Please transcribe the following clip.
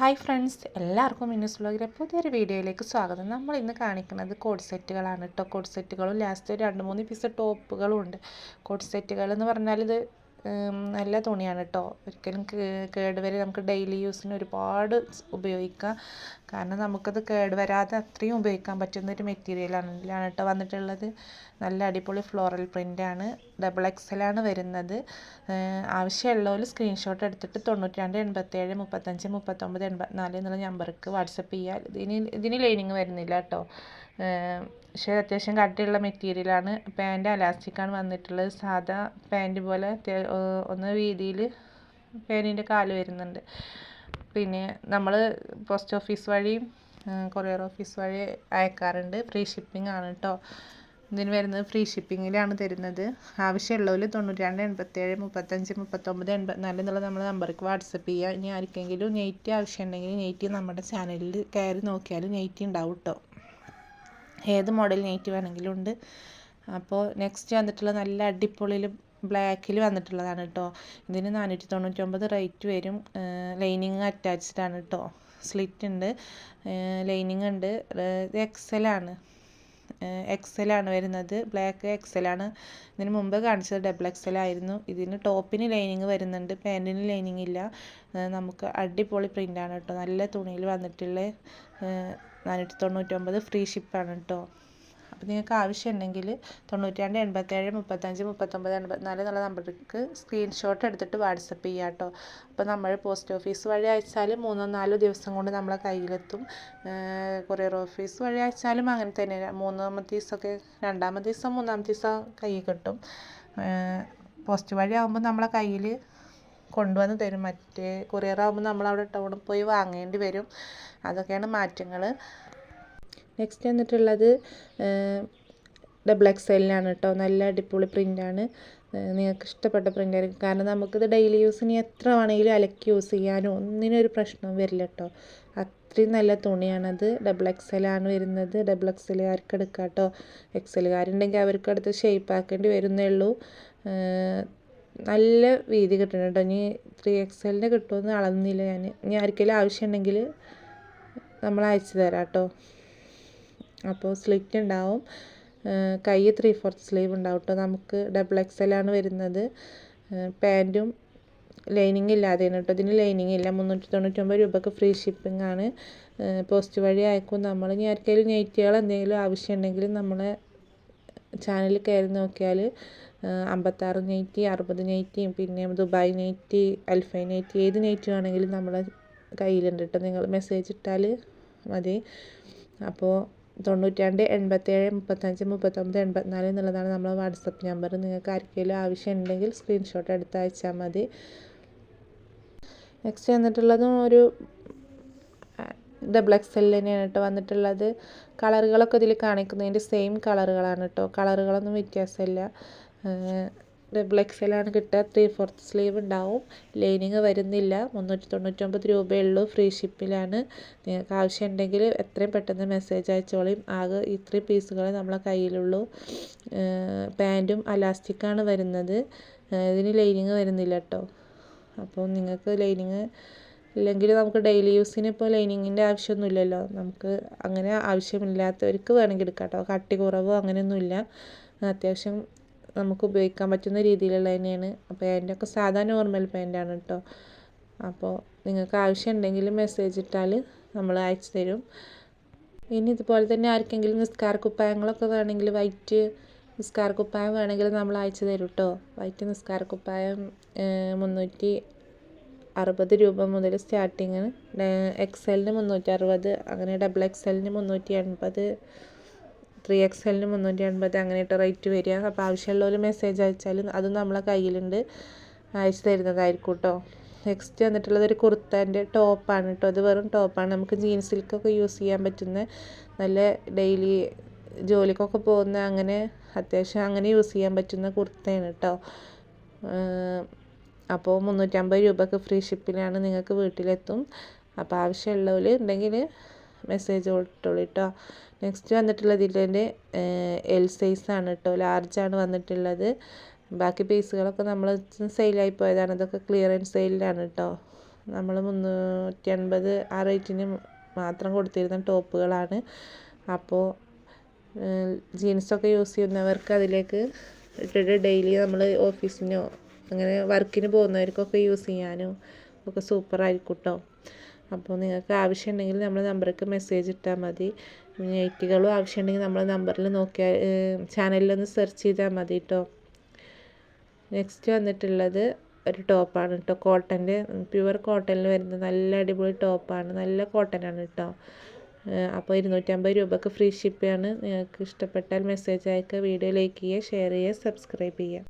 Hi friends എല്ലാവർക്കും മിന്നസ് ബ്ലോഗിലെ പുതിയൊരു വീഡിയോയിലേക്ക് സ്വാഗതം. നമ്മൾ ഇന്ന് കാണിക്കുന്നത് കോഡ് സെറ്റുകളാണ് കേട്ടോ കോഡ് സെറ്റുകളും ലാസ്റ്റ് രണ്ട് മൂന്ന് പീസ് ടോപ്പുകളും ഉണ്ട്. കോഡ് സെറ്റുകൾ എന്ന് പറഞ്ഞാൽ ഇത് നല്ല തുണിയാണ് കേട്ടോ ഒരിക്കലും കേടുവരെ നമുക്ക് ഡെയിലി യൂസിന് ഒരുപാട് ഉപയോഗിക്കാം. കാരണം നമുക്കത് കേടുവരാതെ അത്രയും ഉപയോഗിക്കാൻ പറ്റുന്ന ഒരു മെറ്റീരിയലാണ് കേട്ടോ വന്നിട്ടുള്ളത്. നല്ല അടിപൊളി ഫ്ലോറൽ പ്രിന്റാണ് ഡബിൾ എക്സലാണ് വരുന്നത്. ആവശ്യമുള്ളവർ സ്ക്രീൻഷോട്ട് എടുത്തിട്ട് തൊണ്ണൂറ്റി രണ്ട് എൺപത്തേഴ് മുപ്പത്തഞ്ച് മുപ്പത്തൊമ്പത് എൺപത്തിനാല് എന്നുള്ള നമ്പർക്ക് വാട്സപ്പ് ചെയ്യാൽ ഇതിന് ഇതിന് ലൈനിങ് വരുന്നില്ല കേട്ടോ പക്ഷേ അത്യാവശ്യം കട്ടിയുള്ള മെറ്റീരിയലാണ് പാന്റ് അലാസ്റ്റിക്കാണ് വന്നിട്ടുള്ളത്. സാധാ പാന്റ് പോലെ ഒന്ന് വീതിയിൽ പാനിന്റെ കാൽ വരുന്നുണ്ട്. പിന്നെ നമ്മൾ പോസ്റ്റ് ഓഫീസ് വഴി കൊറിയർ ഓഫീസ് വഴി അയക്കാറുണ്ട്. ഫ്രീ ഷിപ്പിംഗ് ആണ് കേട്ടോ ഇതിന് വരുന്നത് ഫ്രീ ഷിപ്പിങ്ങിലാണ് തരുന്നത്. ആവശ്യമുള്ളവർ തൊണ്ണൂറ്റി രണ്ട് എൺപത്തേഴ് മുപ്പത്തഞ്ച് മുപ്പത്തൊമ്പത് എൺപത്തിനാല് എന്നുള്ള നമ്മുടെ നമ്പർക്ക് വാട്സപ്പ് ചെയ്യുക ഇനി ആർക്കെങ്കിലും നെയ്റ്റ് ആവശ്യമുണ്ടെങ്കിൽ നെയ്റ്റ് നമ്മുടെ ചാനലിൽ കയറി നോക്കിയാൽ നെയ്റ്റ് ഉണ്ടാവും കേട്ടോ ഏത് മോഡൽ നെയ്റ്റ് വേണമെങ്കിലും ഉണ്ട്. അപ്പോൾ നെക്സ്റ്റ് വന്നിട്ടുള്ള നല്ല അടിപൊളിയിൽ ബ്ലാക്കിൽ വന്നിട്ടുള്ളതാണ് കേട്ടോ ഇതിന് നാനൂറ്റി തൊണ്ണൂറ്റൊമ്പത് റേറ്റ് വരും. ലൈനിങ് അറ്റാച്ച്ഡ് ആണ് കേട്ടോ സ്ലിറ്റ് ഉണ്ട്. ലൈനിങ് ഉണ്ട്. ഇത് എക്സലാണ് എക്സലാണ് വരുന്നത്. ബ്ലാക്ക് എക്സലാണ് ഇതിന് മുമ്പ് കാണിച്ചത് ഡബിൾ എക്സൽ ആയിരുന്നു. ഇതിന് ടോപ്പിന് ലൈനിങ് വരുന്നുണ്ട്. പാന്റിന് ലൈനിങ് ഇല്ല. നമുക്ക് അടിപൊളി പ്രിന്റാണ് കേട്ടോ നല്ല തുണിയിൽ വന്നിട്ടുള്ള നാനൂറ്റി തൊണ്ണൂറ്റൊമ്പത് ഫ്രീ ഷിപ്പാണ് കേട്ടോ അപ്പോൾ നിങ്ങൾക്ക് ആവശ്യമുണ്ടെങ്കിൽ തൊണ്ണൂറ്റി രണ്ട് എൺപത്തേഴ് മുപ്പത്തഞ്ച് മുപ്പത്തൊമ്പത് എൺപത്തിനാല് എന്നുള്ള നമ്പർക്ക് സ്ക്രീൻഷോട്ട് എടുത്തിട്ട് വാട്സപ്പ് ചെയ്യുക കേട്ടോ. അപ്പോൾ നമ്മൾ പോസ്റ്റ് ഓഫീസ് വഴി അയച്ചാൽ മൂന്നോ നാലോ ദിവസം കൊണ്ട് നമ്മളെ കയ്യിലെത്തും. കൊറിയർ ഓഫീസ് വഴി അയച്ചാലും അങ്ങനെ തന്നെ. മൂന്നാമത്തെ ദിവസമൊക്കെ രണ്ടാമത്തെ ദിവസം മൂന്നാമത്തെ ദിവസം കയ്യിൽ കിട്ടും. പോസ്റ്റ് വഴി ആകുമ്പോൾ നമ്മളെ കയ്യിൽ കൊണ്ടുവന്ന് തരും. മറ്റേ കൊറിയർ ആകുമ്പോൾ നമ്മളവിടെ ടൗണിൽ പോയി വാങ്ങേണ്ടി വരും. അതൊക്കെയാണ് മാറ്റങ്ങൾ നെക്സ്റ്റ് വന്നിട്ടുള്ളത് ഡബിൾ എക്സലിനാണ് കേട്ടോ നല്ല അടിപൊളി പ്രിന്റാണ് നിങ്ങൾക്ക് ഇഷ്ടപ്പെട്ട പ്രിന്റ് ആയിരിക്കും. കാരണം നമുക്കിത് ഡെയിലി യൂസിന് എത്ര വേണമെങ്കിലും അലക്കി യൂസ് ചെയ്യാനോ ഒന്നിനും ഒരു പ്രശ്നവും വരില്ല കേട്ടോ അത്രയും നല്ല തുണിയാണത്. ഡബിൾ എക്സലാണ് വരുന്നത്. ഡബിൾ എക്സലുകാർക്ക് എടുക്കാം കേട്ടോ എക്സലുകാരുണ്ടെങ്കിൽ അവർക്ക് അടുത്ത് ഷേപ്പ് ആക്കേണ്ടി വരുന്നേ ഉള്ളൂ നല്ല വീതി കിട്ടണം കേട്ടോ ഇനി ത്രീ എക്സലിന്റെ കിട്ടുമെന്ന് അളന്നില്ല ഞാൻ ഇനി ആർക്കെങ്കിലും ആവശ്യമുണ്ടെങ്കിൽ നമ്മൾ അയച്ചു തരാം കേട്ടോ അപ്പോൾ സ്ലിറ്റ് ഉണ്ടാവും. കൈ ത്രീ ഫോർത്ത് സ്ലീവ് ഉണ്ടാവും കേട്ടോ നമുക്ക് ഡബിൾ എക്സലാണ് വരുന്നത്. പാന്റും ലൈനിങ് ഇല്ലാതെയാണ് കേട്ടോ ഇതിന് ലൈനിങ് ഇല്ല. മുന്നൂറ്റി തൊണ്ണൂറ്റൊമ്പത് രൂപക്ക് ഫ്രീ ഷിപ്പിംഗ് ആണ്. പോസ്റ്റ് വഴി അയക്കും നമ്മൾ ഇനി ആർക്കെങ്കിലും നെയ്റ്റുകൾ എന്തെങ്കിലും ആവശ്യമുണ്ടെങ്കിൽ നമ്മളെ ചാനലിൽ കയറി നോക്കിയാൽ അമ്പത്താറ് നെയ്റ്റി അറുപത് നെയ്റ്റിയും പിന്നെ ദുബായ് നെയ്റ്റി അൽഫൈ നെയ്റ്റി ഏത് നെയ്റ്റ് വേണമെങ്കിലും നമ്മളെ കയ്യിലുണ്ട് കേട്ടോ നിങ്ങൾ മെസ്സേജ് ഇട്ടാൽ മതി. അപ്പോൾ തൊണ്ണൂറ്റി രണ്ട് എൺപത്തേഴ് മുപ്പത്തഞ്ച് മുപ്പത്തൊമ്പത് എൺപത്തിനാല് എന്നുള്ളതാണ് നമ്മളെ വാട്സപ്പ് നമ്പർ നിങ്ങൾക്ക് ആർക്കെങ്കിലും ആവശ്യമുണ്ടെങ്കിൽ സ്ക്രീൻഷോട്ട് എടുത്ത് അയച്ചാൽ മതി. നെക്സ്റ്റ് വന്നിട്ടുള്ളതും ഒരു ഡബിൾ എക്സ് എൽ തന്നെയാണ് കേട്ടോ വന്നിട്ടുള്ളത്. കളറുകളൊക്കെ ഇതിൽ കാണിക്കുന്നതിന്റെ സെയിം കളറുകളാണ് കേട്ടോ. കളറുകളൊന്നും വ്യത്യാസമില്ല. ഡബിൾ എക്സ് എല്ലാണ് കിട്ടുക. ത്രീ ഫോർത്ത് സ്ലീവ് ഉണ്ടാവും. ലൈനിങ് വരുന്നില്ല. മുന്നൂറ്റി തൊണ്ണൂറ്റൊമ്പത് രൂപയേ ഉള്ളൂ ഫ്രീ ഷിപ്പിലാണ് നിങ്ങൾക്ക് ആവശ്യമുണ്ടെങ്കിൽ എത്രയും പെട്ടെന്ന് മെസ്സേജ് അയച്ചോളിയും ആകെ ഇത്രയും പീസുകളെ നമ്മളെ കയ്യിലുള്ളൂ. പാന്റും അലാസ്റ്റിക്കാണ് വരുന്നത്. ഇതിന് ലൈനിങ് വരുന്നില്ല കേട്ടോ അപ്പോൾ നിങ്ങൾക്ക് ലൈനിങ് ഇല്ലെങ്കിൽ നമുക്ക് ഡെയിലി യൂസിന് ഇപ്പോൾ ലൈനിങ്ങിന്റെ ആവശ്യമൊന്നുമില്ലല്ലോ. നമുക്ക് അങ്ങനെ ആവശ്യമില്ലാത്തവർക്ക് വേണമെങ്കിൽ എടുക്കാം കേട്ടോ കട്ടി കുറവോ അങ്ങനെയൊന്നുമില്ല. അത്യാവശ്യം നമുക്ക് ഉപയോഗിക്കാൻ പറ്റുന്ന രീതിയിലുള്ള തന്നെയാണ് പാന്റൊക്കെ സാധാ നോർമൽ പാന്റാണ് കേട്ടോ. അപ്പോൾ നിങ്ങൾക്ക് ആവശ്യം ഉണ്ടെങ്കിൽ മെസ്സേജ് ഇട്ടാൽ നമ്മൾ അയച്ചു തരും. ഇനി ഇതുപോലെ തന്നെ ആർക്കെങ്കിലും നിസ്കാര കുപ്പായങ്ങളൊക്കെ വേണമെങ്കിൽ വൈറ്റ് നിസ്കാര കുപ്പായം വേണമെങ്കിൽ നമ്മൾ അയച്ചു തരും കേട്ടോ. വൈറ്റ് നിസ്കാര കുപ്പായം മുന്നൂറ്റി അറുപത് രൂപ മുതൽ സ്റ്റാർട്ടിങ് എക്സലിന് മുന്നൂറ്റി അറുപത് അങ്ങനെ ഡബിൾ എക്സലിന് മുന്നൂറ്റി എൺപത് ത്രീ എക്സ് എല്ലിന് മുന്നൂറ്റി എൺപത് അങ്ങനെയിട്ട് റേറ്റ് വരിക. അപ്പോൾ ആവശ്യമുള്ളവർ മെസ്സേജ് അയച്ചാലും അത് നമ്മളെ കയ്യിലുണ്ട്. അയച്ചു തരുന്നതായിരിക്കും കേട്ടോ നെക്സ്റ്റ് വന്നിട്ടുള്ളത് ഒരു കുർത്തേന്റെ ടോപ്പാണ് കേട്ടോ അത് വെറും ടോപ്പാണ് നമുക്ക് ജീൻസിൽക്കൊക്കെ യൂസ് ചെയ്യാൻ പറ്റുന്ന നല്ല ഡെയിലി ജോലിക്കൊക്കെ പോകുന്ന അങ്ങനെ അത്യാവശ്യം അങ്ങനെ യൂസ് ചെയ്യാൻ പറ്റുന്ന കുർത്തയാണ് കേട്ടോ അപ്പോൾ മുന്നൂറ്റമ്പത് രൂപക്ക് ഫ്രീ ഷിപ്പിലാണ് നിങ്ങൾക്ക് വീട്ടിലെത്തും. അപ്പോൾ ആവശ്യമുള്ളവർ ഉണ്ടെങ്കിൽ മെസ്സേജ് ഇട്ടോളൂ കേട്ടോ നെക്സ്റ്റ് വന്നിട്ടുള്ളത് ഇതിന്റെ എൽ സൈസാണ് കേട്ടോ ലാർജാണ് വന്നിട്ടുള്ളത്. ബാക്കി പീസുകളൊക്കെ നമ്മൾ സെയിലായി പോയതാണ്. ഇതൊക്കെ ക്ലിയറൻസ് സെയിലാണ് കേട്ടോ നമ്മൾ മുന്നൂറ്റി അൻപത് ആ റേറ്റിന് മാത്രം കൊടുത്തിരുന്ന ടോപ്പുകളാണ്. അപ്പോൾ ജീൻസൊക്കെ യൂസ് ചെയ്യുന്നവർക്ക് അതിലേക്ക് ഇട്ടിട്ട് ഡെയിലി നമ്മൾ ഓഫീസിനോ അങ്ങനെ വർക്കിന് പോകുന്നവർക്കൊക്കെ യൂസ് ചെയ്യാനും ഒക്കെ സൂപ്പറായിരിക്കും കേട്ടോ അപ്പോൾ നിങ്ങൾക്ക് ആവശ്യമുണ്ടെങ്കിൽ നമ്മുടെ നമ്പർക്ക് മെസ്സേജ് ഇട്ടാൽ മതി. നൈറ്റികളും ആവശ്യമുണ്ടെങ്കിൽ നമ്മളെ നമ്പറിൽ നോക്കിയാൽ ചാനലിലൊന്ന് സെർച്ച് ചെയ്താൽ മതി കേട്ടോ നെക്സ്റ്റ് വന്നിട്ടുള്ളത് ഒരു ടോപ്പാണ് കേട്ടോ കോട്ടന്റെ പ്യുവർ കോട്ടണിൽ വരുന്ന നല്ല അടിപൊളി ടോപ്പാണ് നല്ല കോട്ടനാണ് കേട്ടോ അപ്പോൾ ഇരുന്നൂറ്റമ്പത് രൂപക്ക് ഫ്രീ ഷിപ്പാണ് നിങ്ങൾക്ക് ഇഷ്ടപ്പെട്ടാൽ മെസ്സേജ് അയക്കുക വീഡിയോ ലൈക്ക് ചെയ്യുക ഷെയർ ചെയ്യുക സബ്സ്ക്രൈബ് ചെയ്യുക.